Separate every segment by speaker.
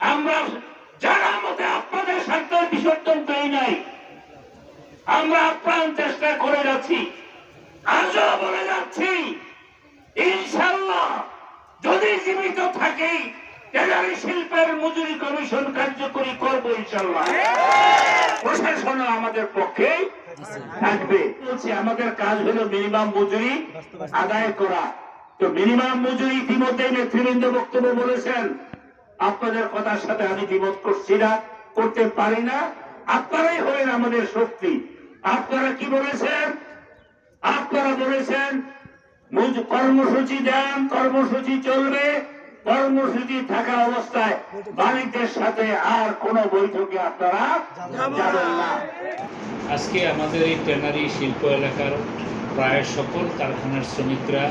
Speaker 1: আমরা জানা মতে আপনাদের স্বার্থের বিসর্জন দেই নাই, আমরা আপ্রাণ চেষ্টা করে যাচ্ছি। আজও বলে যাচ্ছি ইনশাল্লাহ যদি জীবিত থাকি, টেলারি শিল্পের মজুরি কমিশন কার্যকরী করব ইনশাল্লাহ আমাদের পক্ষে থাকবে। বলছি, আমাদের কাজ হলো মিনিমাম মজুরি আদায় করা। তো মিনিমাম মজুরি ইতিমধ্যে নেতৃবৃন্দ বক্তব্য বলেছেন। আপনাদের কথার সাথে আমি দ্বিমত করছি না, করতে পারি না। আপনারাই হলেন আমাদের শক্তি। আপনারা কি বলেছেন? আপনারা বলেছেন কর্মসূচি দেন, কর্মসূচি চলবে। কর্মসূচি থাকা অবস্থায় মালিকদের সাথে আর কোন বৈঠকে আপনারা যাবেন না।
Speaker 2: আজকে আমাদের এই ট্যানারি শিল্প এলাকার প্রায় সকল কারখানার শ্রমিকরা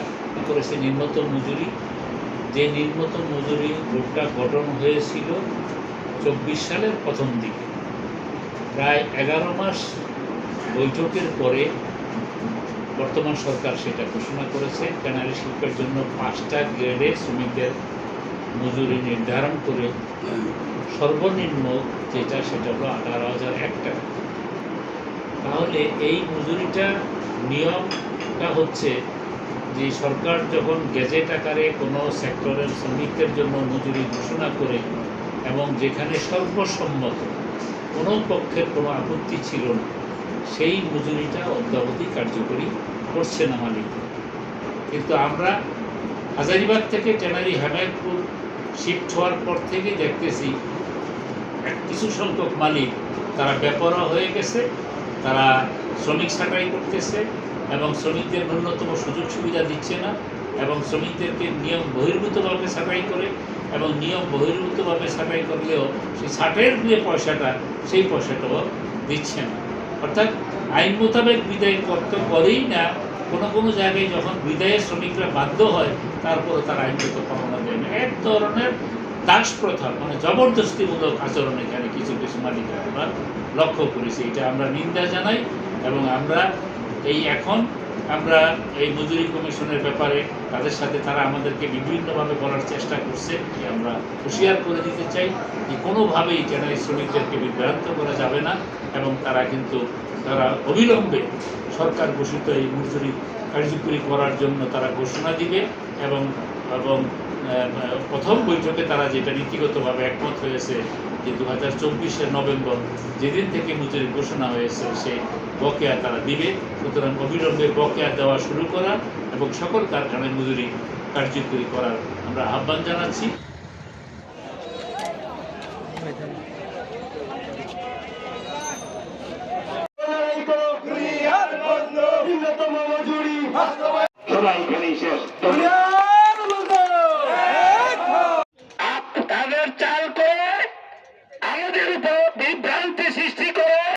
Speaker 2: করেছে? নিম্নতম মজুরি। যে নিম্নতম মজুরি গ্রুপটা গঠন হয়েছিল চব্বিশ সালের প্রথম দিকে। প্রায় এগারো মাস বৈঠকের পরে বর্তমান সরকার সেটা ঘোষণা করেছে। ট্যানারি শিল্পের জন্য পাঁচটা গ্রেডে শ্রমিকদের মজুরি নির্ধারণ করে সর্বনিম্ন যেটা সেটা হলো আঠারো হাজার এক টাকা। তাহলে এই মজুরিটা নিয়মটা হচ্ছে যে সরকার যখন গেজেট আকারে কোনো সেক্টরের শ্রমিকদের জন্য মজুরি ঘোষণা করে এবং যেখানে সর্বসম্মত কোনো পক্ষের কোনো আপত্তি ছিল না, সেই মজুরিটা অদ্যাবধি কার্যকরী করছে না মালিক কিন্তু আমরা হাজারিবাগ থেকে টেনারি হেমায়তপুর শিফট হওয়ার পর থেকে দেখতেছি এক- কিছু সংখ্যক মালিক, তারা বেপরোয়া হয়ে গেছে, তারা শ্রমিক ছাঁটাই করতেছে এবং শ্রমিকদের ন্যূনতম সুযোগ সুবিধা দিচ্ছে না এবং শ্রমিকদেরকে নিয়ম বহির্ভূতভাবে ছাঁটাই করে এবং নিয়ম বহির্ভূতভাবে ছাঁটাই করলেও সেই ছাঁটাইয়ের যে পয়সাটা, সেই পয়সাটাও দিচ্ছে না। অর্থাৎ আইন মোতাবেক বিদায় করতে করেই না, কোনো কোনো জায়গায় যখন বিদায়ের শ্রমিকরা বাধ্য হয় তারপরে তারা আইনগত পালনা দেয় না এক ধরনের দাস প্রথা মানে জবরদস্তিমূলক আচরণ এখানে কিছু কিছু মালিকরা আমরা লক্ষ্য করেছি। এটা আমরা নিন্দা জানাই এবং আমরা এই এখন আমরা এই মজুরি কমিশনের ব্যাপারে তাদের সাথে তারা আমাদেরকে বিভিন্নভাবে বলার চেষ্টা করছে যে আমরা হুঁশিয়ার করে দিতে চাই যে কোনোভাবেই ট্যানারি শ্রমিকদেরকে বিভ্রান্ত করা যাবে না এবং তারা কিন্তু তারা অবিলম্বে সরকার ঘোষিত এই মজুরি কার্যকরী করার জন্য তারা ঘোষণা দিবে। এবং এবং প্রথম বৈঠকে তারা যেটা নীতিগতভাবে একমত হয়েছে যে দু হাজার চব্বিশের নভেম্বর যেদিন থেকে মজুরি ঘোষণা হয়েছে সেই বকেয়া তারা দিবে। সুতরাং অবিলম্বে বকেয়া দেওয়া শুরু করা এবং সকল কারখানায় মজুরি কার্যকরী করার আমরা আহ্বান জানাচ্ছি।
Speaker 1: শেষ।